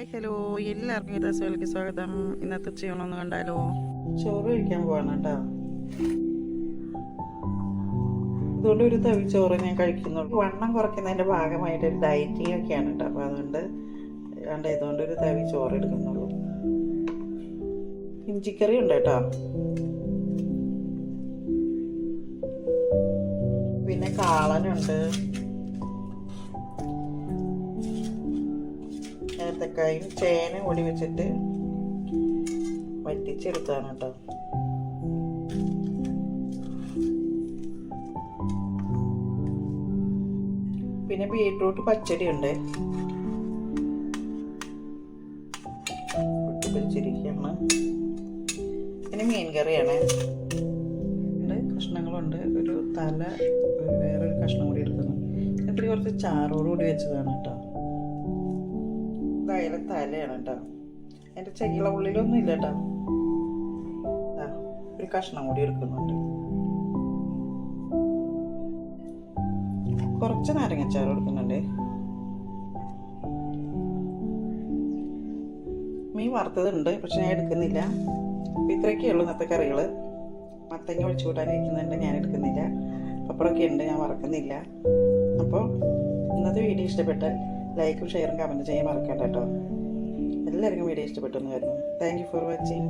Hi hello. എല്ലാവർക്കും ഈ രസവിലേക്ക് സ്വാഗതം. ഇന്നത്തെ ചെയ്യണമെന്ന് കണ്ടാലോ? ചോറ് കഴിക്കാൻ പോവാണ് കേട്ടോ. അതുകൊണ്ട് ഒരു തവി ചോറ് ഞാൻ കഴിക്കുന്നുള്ളൂ. വണ്ണം കുറയ്ക്കുന്നതിന്റെ ഭാഗമായിട്ട് ഒരു ഡയറ്റിംഗ് ഒക്കെയാണ് കേട്ടോ. അപ്പോൾ അതുകൊണ്ട് കണ്ട ഇതുകൊണ്ട് ഒരു തവി ചോറ് എടുക്കുന്നുള്ളൂ. ഇഞ്ചിക്കറി ഉണ്ട് കേട്ടോ. പിന്നെ കാളനുണ്ട്. ഏത്തക്കായും ചേന കൂടി വെച്ചിട്ട് വറ്റിച്ചെടുത്താണ് കേട്ടോ. പിന്നെ ബീട്രൂട്ട് പച്ചടി ഉണ്ട്. പിന്നെ മീൻ കറിയാണ്. കഷ്ണങ്ങളുണ്ട്. ഒരു തല വേറൊരു കഷ്ണം കൂടി എടുക്കുന്നു. ഇത്തിരി കുറച്ച് ചാറോട് കൂടി വെച്ചതാണ് കേട്ടോ. ഇതായാലും തലയാണ് കേട്ടോ എന്റെ ചെകിള ഉള്ളിലൊന്നും ഇല്ല കേട്ടോ ഒരു കഷ്ണം കൂടി എടുക്കുന്നുണ്ട്. കുറച്ച് നാരങ്ങച്ചാറ് കൊടുക്കുന്നുണ്ട് മീൻ വറുത്തതുണ്ട് പക്ഷെ ഞാൻ എടുക്കുന്നില്ല. അപ്പം ഇത്രയൊക്കെ ഉള്ളൂ ഇന്നത്തെ കറികൾ മത്തങ്ങ ഒഴിച്ചു കൂട്ടാനിരിക്കുന്നുണ്ട് ഞാൻ എടുക്കുന്നില്ല. പപ്പടമൊക്കെ ഉണ്ട് ഞാൻ വറക്കുന്നില്ല. അപ്പോൾ ഇന്നത്തെ വീഡിയോ ഇഷ്ടപ്പെട്ടാൽ ലൈക്കും ഷെയറും കമന്റും ചെയ്യാൻ മറക്കണ്ട കേട്ടോ. എല്ലാവർക്കും വീഡിയോ ഇഷ്ടപ്പെട്ടു എന്ന് വരുന്നു താങ്ക് യു ഫോർ വാച്ചിങ്